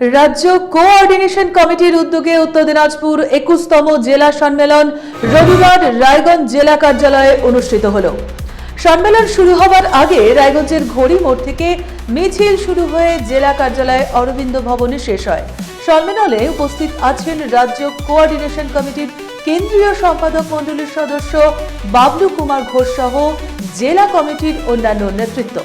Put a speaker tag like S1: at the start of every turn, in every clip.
S1: রাজ্য কোঅর্ডিনেশন কমিটির উদ্যোগে উত্তর দিনাজপুর একুশতম জেলা সম্মেলন রবিবার রায়গঞ্জ জেলা কার্যালয়ে অনুষ্ঠিত হল। সম্মেলন শুরু হওয়ার আগে রায়গঞ্জের ঘড়ি মোড় থেকে মিছিল শুরু হয়ে জেলা কার্যালয়ে অরবিন্দ ভবনে শেষ হয়। সম্মেলনে উপস্থিত আছেন রাজ্য কোঅর্ডিনেশন কমিটির কেন্দ্রীয় সম্পাদক মণ্ডলীর সদস্য বাবলু কুমার ঘোষ সহ জেলা কমিটির অন্যান্য নেতৃত্ব।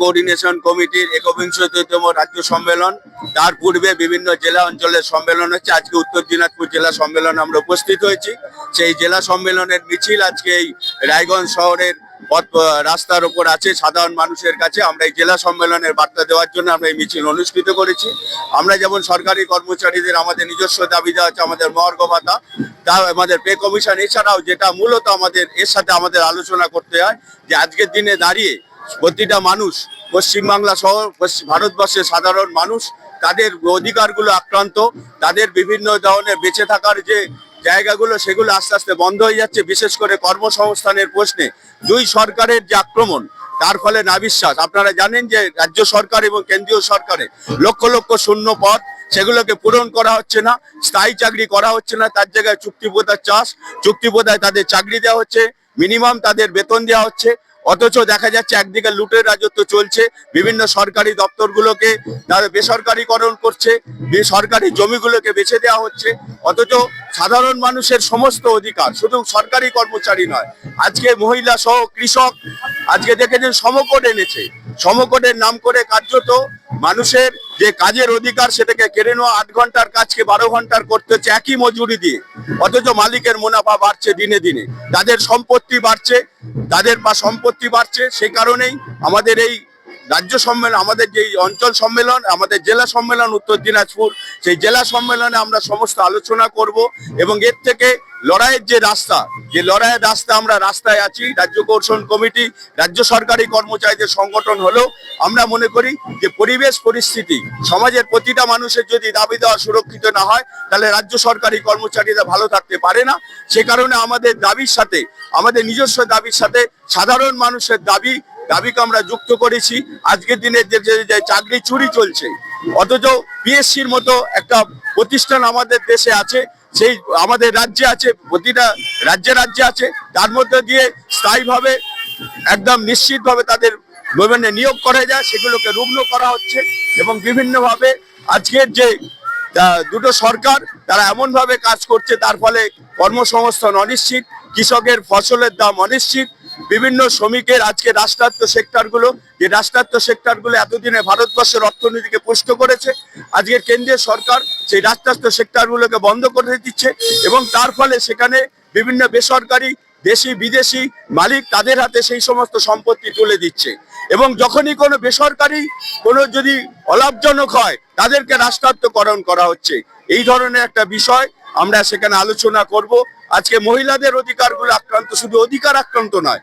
S2: কোঅর্ডিনেশন কমিটির একবিংশতম রাজ্য সম্মেলন। তার পূর্বে বিভিন্ন জেলা অঞ্চলের সম্মেলন হচ্ছে। আজকে উত্তর দিনাজপুর জেলা সম্মেলন আমরা উপস্থিত হয়েছি। সেই জেলা সম্মেলনের মিছিল আজকে এই রায়গঞ্জ শহরের পথ রাস্তার ওপর আছে। সাধারণ মানুষের কাছে আমরা এই জেলা সম্মেলনের বার্তা দেওয়ার জন্য আমরা এই মিছিল অনুষ্ঠিত করেছি। আমরা যেমন সরকারি কর্মচারীদের আমাদের নিজস্ব দাবি দেওয়া আছে, আমাদের মহার্ঘ ভাতা, তা আমাদের পে কমিশন এছাড়াও যেটা মূলত আমাদের, এর সাথে আমাদের আলোচনা করতে হয় যে আজকের দিনে দাঁড়িয়ে প্রতিটা মানুষ পশ্চিমবাংলা সহ ভারতবর্ষের সাধারণ মানুষ, তাদের অধিকারগুলো আক্রান্ত, তাদের বিভিন্ন ধরনের বেঁচে থাকার যে জায়গাগুলো, সেগুলো আস্তে আস্তে বন্ধ হয়ে যাচ্ছে, বিশেষ করে কর্মসংস্থানের প্রশ্নে। দুই সরকারের যে আক্রমণ, তার ফলে নাবিশ্বাস। আপনারা জানেন যে রাজ্য সরকার এবং কেন্দ্রীয় সরকারে লক্ষ লক্ষ শূন্য পদ, সেগুলোকে পূরণ করা হচ্ছে না, স্থায়ী চাকরি করা হচ্ছে না, তার জায়গায় চুক্তিপোতার চাষ, চুক্তিপোতায় তাদের চাকরি দেওয়া হচ্ছে, মিনিমাম তাদের বেতন দেওয়া হচ্ছে। অথচ দেখা যাচ্ছে একদিকে লুটের রাজত্ব চলছে, বিভিন্ন সরকারি দপ্তরগুলোকে তারা বেসরকারিকরণ করছে বেসরকারি জমিগুলোকে বেছে দেওয়া হচ্ছে, অথচ সাধারণ মানুষের সমস্ত অধিকার শুধু সরকারি কর্মচারী নয়, আজকে মহিলা সহ কৃষক, আজকে দেখেছেন সমকট এনেছে। সমকোটের নাম করে কার্যত মানুষের যে কাজের অধিকার সেটাকে কেড়ে নেওয়া আট ঘণ্টার কাজকে বারো ঘণ্টার করতে হচ্ছে একই মজুরি দিয়ে। অথচ মালিকের মুনাফা বাড়ছে দিনে দিনে। তাদের সম্পত্তি বাড়ছে, তাদের বা সম্পত্তি বাড়ছে সেই কারণেই আমাদের এই রাজ্য সম্মেলন, আমাদের যে অঞ্চল সম্মেলন, আমাদের জেলা সম্মেলন, উত্তর দিনাজপুর, সেই জেলা সম্মেলনে আমরা সমস্ত আলোচনা করব এবং এর থেকে লড়াইয়ের যে রাস্তা, যে লড়াইয়ের রাস্তা আমরা রাস্তায় আছি, রাজ্য কৌশল কমিটি, রাজ্য সরকারি কর্মচারীদের সংগঠন হলেও আমরা মনে করি যে পরিবেশ পরিস্থিতি, সমাজের প্রতিটা মানুষের যদি দাবি দেওয়া সুরক্ষিত না হয়, তাহলে রাজ্য সরকারি কর্মচারীরা ভালো থাকতে পারে না। সে কারণে আমাদের দাবির সাথে, আমাদের নিজস্ব দাবির সাথে সাধারণ মানুষের দাবি দাবিকে আমরা যুক্ত করেছি। আজকের দিনে যে চাকরি চুরি চলছে, অথচ পিএসসির মতো একটা প্রতিষ্ঠান আমাদের দেশে আছে, সেই আমাদের রাজ্যে আছে, প্রতিটা রাজ্যে রাজ্যে আছে, তার মধ্যে দিয়ে স্থায়ীভাবে একদম নিশ্চিতভাবে তাদের বিভিন্ন নিয়োগ করা যায়, সেগুলোকে রুগ্ন করা হচ্ছে এবং বিভিন্নভাবে আজকের যে দুটো সরকার, তারা এমনভাবে কাজ করছে, তার ফলে কর্মসংস্থান অনিশ্চিত, কৃষকের ফসলের দাম অনিশ্চিত বিভিন্ন শ্রমিকের আজকে রাষ্ট্রায়ত্ত সেক্টরগুলো, যে রাষ্ট্রায়ত্ত সেক্টরগুলো এতদিনে ভারতবর্ষের অর্থনীতিকে পুষ্ট করেছে, আজকে কেন্দ্রীয় সরকার সেই রাষ্ট্রায়ত্ত সেক্টরগুলোকে বন্ধ করে দিচ্ছে এবং তার ফলে সেখানে বিভিন্ন বেসরকারি, দেশি, বিদেশি মালিক তাদের হাতে সেই সমস্ত সম্পত্তি তুলে দিচ্ছে। এবং যখনই কোনো বেসরকারি কোনো যদি অলাভজনক হয়, তাদেরকে রাষ্ট্রায়ত্তকরণ করা হচ্ছে। এই ধরনের একটা বিষয় আমরা সেখানে আলোচনা করব। আজকে মহিলাদের অধিকারগুলো আক্রান্ত শুধু অধিকার আক্রান্ত নয়।